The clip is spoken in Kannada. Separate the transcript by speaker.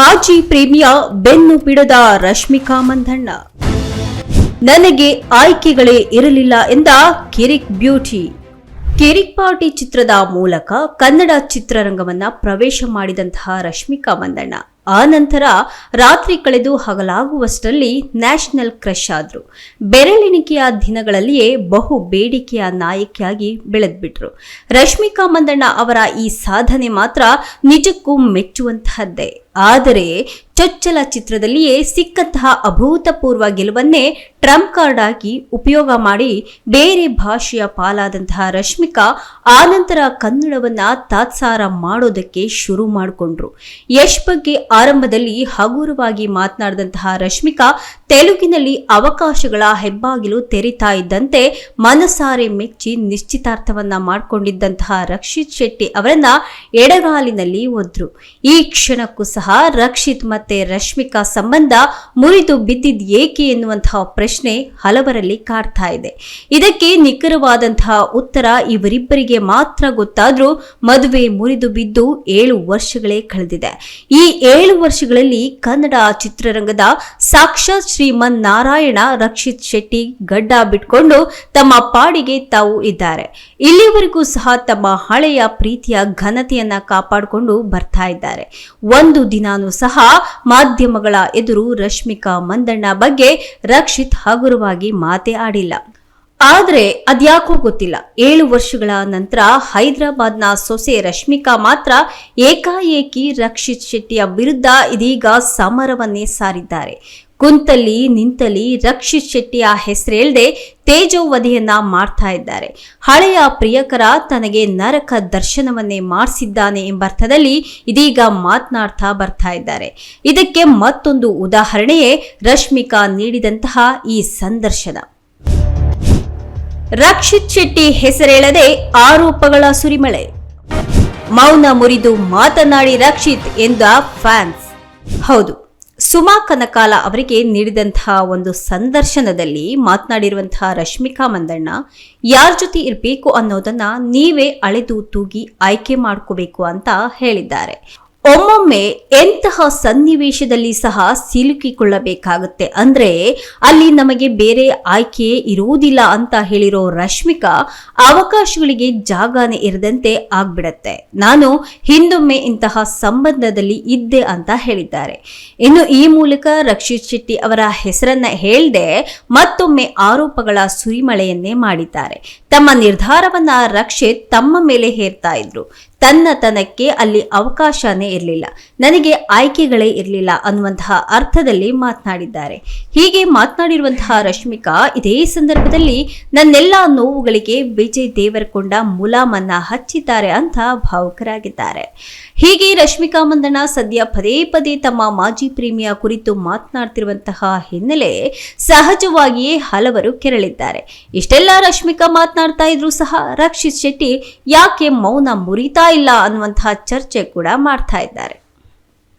Speaker 1: ಮಾಜಿ ಪ್ರೇಮಿಯ ಬೆನ್ನು ಬಿಡದ ರಶ್ಮಿಕಾ ಮಂದಣ್ಣ. ನನಗೆ ಆಯ್ಕೆಗಳೇ ಇರಲಿಲ್ಲ ಎಂದ ಕಿರಿಕ್ ಬ್ಯೂಟಿ. ಕಿರಿಕ್ ಪಾರ್ಟಿ ಚಿತ್ರದ ಮೂಲಕ ಕನ್ನಡ ಚಿತ್ರರಂಗವನ್ನ ಪ್ರವೇಶ ಮಾಡಿದಂತಹ ರಶ್ಮಿಕಾ ಮಂದಣ್ಣ. ಆ ನಂತರ ರಾತ್ರಿ ಕಳೆದು ಹಗಲಾಗುವಷ್ಟರಲ್ಲಿ ನ್ಯಾಷನಲ್ ಕ್ರಶ್ ಆದ್ರು. ಬೆರಳೆಣಿಕೆಯ ದಿನಗಳಲ್ಲಿಯೇ ಬಹು ಬೇಡಿಕೆಯ ನಾಯಕಿಯಾಗಿ ಬೆಳೆದ್ಬಿಟ್ರು. ರಶ್ಮಿಕಾ ಮಂದಣ್ಣ ಅವರ ಈ ಸಾಧನೆ ಮಾತ್ರ ನಿಜಕ್ಕೂ ಮೆಚ್ಚುವಂತಹದ್ದೇ. ಆದರೆ ಚೊಚ್ಚಲ ಚಿತ್ರದಲ್ಲಿಯೇ ಸಿಕ್ಕಂತಹ ಅಭೂತಪೂರ್ವ ಗೆಲುವನ್ನೇ ಟ್ರಂಪ್ ಕಾರ್ಡ್ ಆಗಿ ಉಪಯೋಗ ಮಾಡಿ ಬೇರೆ ಭಾಷೆಯ ಪಾಲಾದಂತಹ ರಶ್ಮಿಕಾ ಆನಂತರ ಕನ್ನಡವನ್ನ ತಾತ್ಸಾರ ಮಾಡೋದಕ್ಕೆ ಶುರು ಮಾಡಿಕೊಂಡ್ರು. ಯಶ್ ಬಗ್ಗೆ ಆರಂಭದಲ್ಲಿ ಹಗುರವಾಗಿ ಮಾತನಾಡಿದಂತಹ ರಶ್ಮಿಕಾ ತೆಲುಗಿನಲ್ಲಿ ಅವಕಾಶಗಳ ಹೆಬ್ಬಾಗಿಲು ತೆರಿತಾ ಇದ್ದಂತೆ ಮನಸಾರೆ ಮೆಚ್ಚಿ ನಿಶ್ಚಿತಾರ್ಥವನ್ನ ಮಾಡಿಕೊಂಡಿದ್ದಂತಹ ರಕ್ಷಿತ್ ಶೆಟ್ಟಿ ಅವರನ್ನ ಎಡಗಾಲಿನಲ್ಲಿ ಒದ್ರು. ಈ ಕ್ಷಣಕ್ಕೂ ರಕ್ಷಿತ್ ಮತ್ತೆ ರಶ್ಮಿಕಾ ಸಂಬಂಧ ಮುರಿದು ಬಿದ್ದಿದ್ ಏಕೆ ಎನ್ನುವಂತಹ ಪ್ರಶ್ನೆ ಹಲವರಲ್ಲಿ ಕಾಡ್ತಾ ಇದೆ. ಇದಕ್ಕೆ ನಿಖರವಾದಂತಹ ಉತ್ತರ ಇವರಿಬ್ಬರಿಗೆ ಮಾತ್ರ ಗೊತ್ತಾದ್ರೂ ಮದುವೆ ಮುರಿದು ಬಿದ್ದು ಏಳು ವರ್ಷಗಳೇ ಕಳೆದಿದೆ. ಈ ಏಳು ವರ್ಷಗಳಲ್ಲಿ ಕನ್ನಡ ಚಿತ್ರರಂಗದ ಸಾಕ್ಷಾತ್ ಶ್ರೀಮನ್ ನಾರಾಯಣ, ರಕ್ಷಿತ್ ಶೆಟ್ಟಿ ಗಡ್ಡ ಬಿಟ್ಕೊಂಡು ತಮ್ಮ ಪಾಡಿಗೆ ತಾವು ಇದ್ದಾರೆ. ಇಲ್ಲಿವರೆಗೂ ಸಹ ತಮ್ಮ ಹಳೆಯ ಪ್ರೀತಿಯ ಘನತೆಯನ್ನ ಕಾಪಾಡಿಕೊಂಡು ಬರ್ತಾ ಇದ್ದಾರೆ. ಒಂದು ದಿನಾನೂ ಸಹ ಮಾಧ್ಯಮಗಳ ಎದುರು ರಶ್ಮಿಕಾ ಮಂದಣ್ಣ ಬಗ್ಗೆ ರಕ್ಷಿತ್ ಹಗುರವಾಗಿ ಮಾತೇ ಆಡಿಲ್ಲ. ಆದರೆ ಅದ್ಯಾಕೋ ಗೊತ್ತಿಲ್ಲ. ಏಳು ವರ್ಷಗಳ ನಂತರ ಹೈದರಾಬಾದ್ನ ಸೊಸೆ ರಶ್ಮಿಕಾ ಮಾತ್ರ ಏಕಾಏಕಿ ರಕ್ಷಿತ್ ಶೆಟ್ಟಿಯ ವಿರುದ್ಧ ಇದೀಗ ಸಮರವನ್ನೇ ಸಾರಿದ್ದಾರೆ. ಕುಂತಲ್ಲಿ ನಿಂತಲ್ಲಿ ರಕ್ಷಿತ್ ಶೆಟ್ಟಿಯ ಹೆಸರೇಳ್ದೆ ತೇಜೋವಧೆಯನ್ನ ಮಾಡ್ತಾ ಇದ್ದಾರೆ. ಹಳೆಯ ಪ್ರಿಯಕರ ತನಗೆ ನರಕ ದರ್ಶನವನ್ನೇ ಮಾಡಿಸಿದ್ದಾನೆ ಎಂಬರ್ಥದಲ್ಲಿ ಇದೀಗ ಮಾತನಾಡ್ತಾ ಬರ್ತಾ ಇದ್ದಾರೆ. ಇದಕ್ಕೆ ಮತ್ತೊಂದು ಉದಾಹರಣೆಯೇ ರಶ್ಮಿಕಾ ನೀಡಿದಂತಹ ಈ ಸಂದರ್ಶನ. ರಕ್ಷಿತ್ ಶೆಟ್ಟಿ ಹೆಸರೇಳದೆ ಆರೋಪಗಳ ಸುರಿಮಳೆ. ಮೌನ ಮುರಿದು ಮಾತನಾಡಿ ರಕ್ಷಿತ್ ಎಂದ ಫ್ಯಾನ್ಸ್. ಹೌದು ಸುಮಾ ಕನಕಾಲ ಅವರಿಗೆ ನೀಡಿದಂತಹ ಒಂದು ಸಂದರ್ಶನದಲ್ಲಿ ಮಾತನಾಡಿರುವಂತಹ ರಶ್ಮಿಕಾ ಮಂದಣ್ಣ, ಯಾರ ಜೊತೆ ಇರಬೇಕು ಅನ್ನೋದನ್ನ ನೀವೇ ಅಳೆದು ತೂಗಿ ಆಯ್ಕೆ ಮಾಡ್ಕೋಬೇಕು ಅಂತ ಹೇಳಿದ್ದಾರೆ. ಒಮ್ಮೊಮ್ಮೆ ಎಂತಹ ಸನ್ನಿವೇಶದಲ್ಲಿ ಸಹ ಸಿಲುಕಿಕೊಳ್ಳಬೇಕಾಗುತ್ತೆ. ಅಂದ್ರೆ ಅಲ್ಲಿ ನಮಗೆ ಬೇರೆ ಆಯ್ಕೆ ಇರುವುದಿಲ್ಲ ಅಂತ ಹೇಳಿರೋ ರಶ್ಮಿಕಾ ಅವಕಾಶಗಳಿಗೆ ಜಾಗನೇ ಇರದಂತೆ ಆಗ್ಬಿಡತ್ತೆ. ನಾನು ಹಿಂದೊಮ್ಮೆ ಇಂತಹ ಸಂಬಂಧದಲ್ಲಿ ಇದ್ದೆ ಅಂತ ಹೇಳಿದ್ದಾರೆ. ಇನ್ನು ಈ ಮೂಲಕ ರಕ್ಷಿತ್ ಶೆಟ್ಟಿ ಅವರ ಹೆಸರನ್ನ ಹೇಳದೆ ಮತ್ತೊಮ್ಮೆ ಆರೋಪಗಳ ಸುರಿಮಳೆಯನ್ನೇ ಮಾಡಿದ್ದಾರೆ. ತಮ್ಮ ನಿರ್ಧಾರವನ್ನ ರಕ್ಷಿತ್ ತಮ್ಮ ಮೇಲೆ ಹೇರ್ತಾ ಇದ್ರು. ತನ್ನತನಕ್ಕೆ ಅಲ್ಲಿ ಅವಕಾಶನೇ ಇರಲಿಲ್ಲ. ನನಗೆ ಆಯ್ಕೆಗಳೇ ಇರಲಿಲ್ಲ ಅನ್ನುವಂತಹ ಅರ್ಥದಲ್ಲಿ ಮಾತನಾಡಿದ್ದಾರೆ. ಹೀಗೆ ಮಾತನಾಡಿರುವಂತಹ ರಶ್ಮಿಕಾ ಇದೇ ಸಂದರ್ಭದಲ್ಲಿ ನನ್ನೆಲ್ಲ ನೋವುಗಳಿಗೆ ವಿಜಯ್ ದೇವರಕೊಂಡ ಮುಲಾಮನ್ನ ಹಚ್ಚಿದ್ದಾರೆ ಅಂತ ಭಾವುಕರಾಗಿದ್ದಾರೆ. ಹೀಗೆ ರಶ್ಮಿಕಾ ಮಂದಣ್ಣ ಸದ್ಯ ಪದೇ ಪದೇ ತಮ್ಮ ಮಾಜಿ ಪ್ರೇಮಿಯ ಕುರಿತು ಮಾತನಾಡ್ತಿರುವಂತಹ ಹಿನ್ನೆಲೆ ಸಹಜವಾಗಿಯೇ ಹಲವರು ಕೆರಳಿದ್ದಾರೆ. ಇಷ್ಟೆಲ್ಲ ರಶ್ಮಿಕಾ ಮಾತನಾಡ್ತಾ ಇದ್ರು ಸಹ ರಕ್ಷಿತ್ ಶೆಟ್ಟಿ ಯಾಕೆ ಮೌನ ಮುರಿತಾ ಇಲ್ಲ ಅನ್ನುವಂತಹ ಚರ್ಚೆ ಕೂಡ ಮಾಡ್ತಾ ಇದ್ದಾರೆ.